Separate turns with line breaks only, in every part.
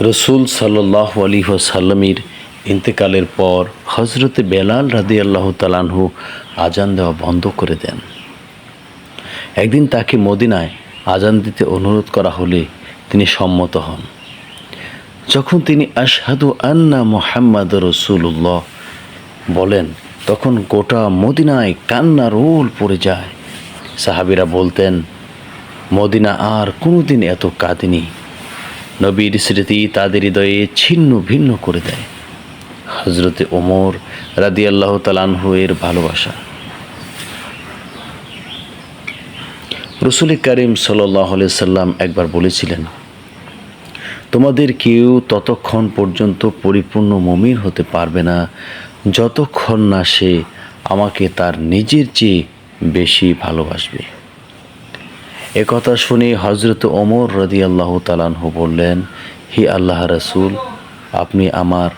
রসুল সাল্লাহ আলী সাল্লামীর ইন্তেকালের পর হজরতে বেলাল রাদি আল্লাহ তালানহু আজান দেওয়া বন্ধ করে দেন। একদিন তাকে মদিনায় আজান দিতে অনুরোধ করা হলে তিনি সম্মত হন। যখন তিনি আশহাদু আন্না মোহাম্মদ রসুল্লাহ বলেন, তখন গোটা মদিনায় কান্না রোল পড়ে যায়। সাহাবিরা বলতেন, মদিনা আর কোনোদিন এত কাঁদেনি। নবীর স্মৃতি তাদের হৃদয়ে ছিন্ন ভিন্ন করে দেয়। হজরতে ওমর রাদি আল্লাহ তালানহু এর ভালোবাসা। রসুল করিম সাল্লাহ সাল্লাম একবার বলেছিলেন, তোমাদের কেউ ততক্ষণ পর্যন্ত পরিপূর্ণ মমিন হতে পারবে না, যতক্ষণ না সে আমাকে তার নিজের চেয়ে বেশি ভালোবাসবে। এ কথা শুনে হজরত ওমর রদি আল্লাহ তালানহু বললেন, হি আল্লাহ রসুল, আপনি আমার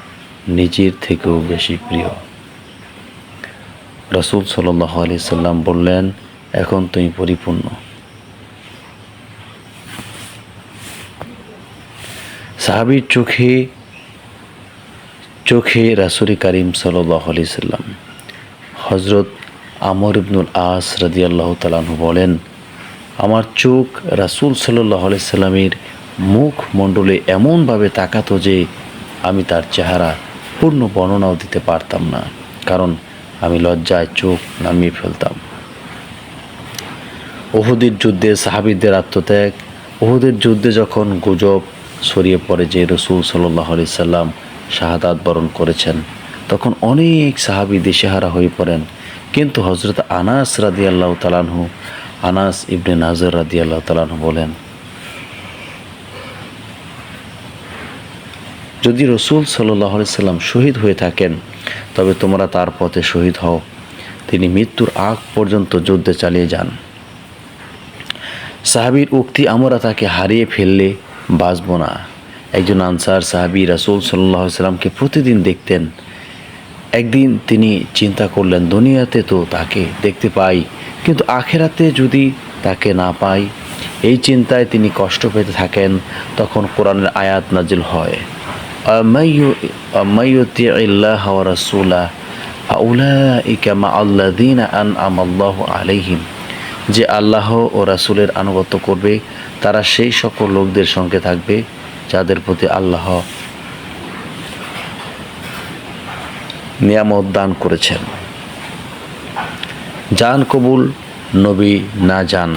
নিজের থেকেও বেশি প্রিয়। রসুল সাল্লাহ আলি সাল্লাম বললেন, এখন তুমি পরিপূর্ণ। সাহাবির চোখে চোখে রাসুল করিম সাল্লাহ আলি সাল্লাম। হজরত আমর ইবনুল আস রাদি আল্লাহ বলেন আমার চোখ রাসুল সাল্লাহ সাল্লামের মুখ মণ্ডলে এমনভাবে তাকাতো যে আমি তার চেহারা পূর্ণ বর্ণনাও দিতে পারতাম না, কারণ আমি লজ্জায় চোখ নামিয়ে ফেলতাম। ওহুদের যুদ্ধে সাহাবিদের আত্মত্যাগ ওহুদের যুদ্ধে যখন গুজব ছড়িয়ে পড়ে যে রসুল সাল্লাহ সাল্লাম শাহাদাত বরণ করেছেন, তখন অনেক সাহাবি দিশেহারা হয়ে পড়েন। কিন্তু হজরত আনাস রাদি আল্লাহ তালানহু আনাস ইবনে নাজর রাদি আল্লাহ তালানহু বলেন, যদি রসুল সাল্লাহ সাল্লাম শহীদ হয়ে থাকেন, তবে তোমরা তার পথে শহীদ হও। তিনি মৃত্যুর আগ পর্যন্ত যুদ্ধে চালিয়ে যান। সাহাবির উক্তি আমরা তাকে হারিয়ে ফেললে বাঁচব না। একজন আনসার সাহাবি রাসুল সাল্লাহ সাল্লামকে প্রতিদিন দেখতেন একদিন তিনি চিন্তা করলেন, দুনিয়াতে তো তাকে দেখতে পাই, কিন্তু আখেরাতে যদি তাকে না পাই? এই চিন্তায় তিনি কষ্ট পেতে থাকেন। তখন কোরআনের আয়াত নাজিল হয় আলাইহিম। যে আল্লাহ ও রাসুলের আনুগত্য করবে, তারা সেই সকল লোকদের সঙ্গে থাকবে যাদের প্রতি আল্লাহ নিয়ামত দান করেছেন। জান কবুল, নবী না যান।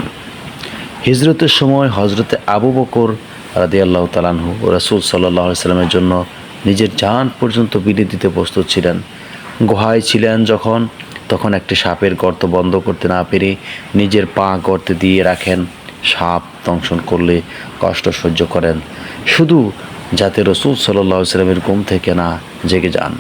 হিজরতের সময় হজরতে আবু বকর রাদি আল্লাহ তালানহু রাসুল সাল্লাহ সাল্লামের জন্য নিজের জান পর্যন্ত বিলি দিতে প্রস্তুত ছিলেন। গুহায় ছিলেন যখন, তখন একটি সাপের গর্ত বন্ধ করতে না পেরে নিজের পা গর্তে দিয়ে রাখেন। সাপ দংশন করলে কষ্ট সহ্য করেন। শুধু যাতে রসুল সাল্লাহ সাল্লামের ঘুম থেকে না জেগে যান।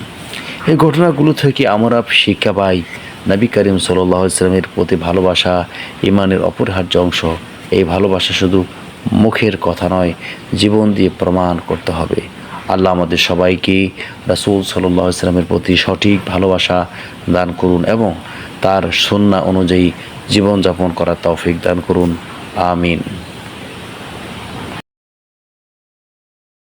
এই ঘটনাগুলো থেকে আমরা শিক্ষা পাই। নবী করিম সাল্লাহ ইসলামের প্রতি ভালোবাসা, ইমানের অপরিহার্য অংশ। এই ভালোবাসা শুধু মুখের কথা নয়, জীবন দিয়ে প্রমাণ করতে হবে। আল্লাহ আমাদের সবাইকে রাসুল সাল্লাহ ইসলামের প্রতি সঠিক ভালোবাসা দান করুন এবং তার সন্না অনুযায়ী জীবনযাপন করার তৌফিক দান করুন। আমিন।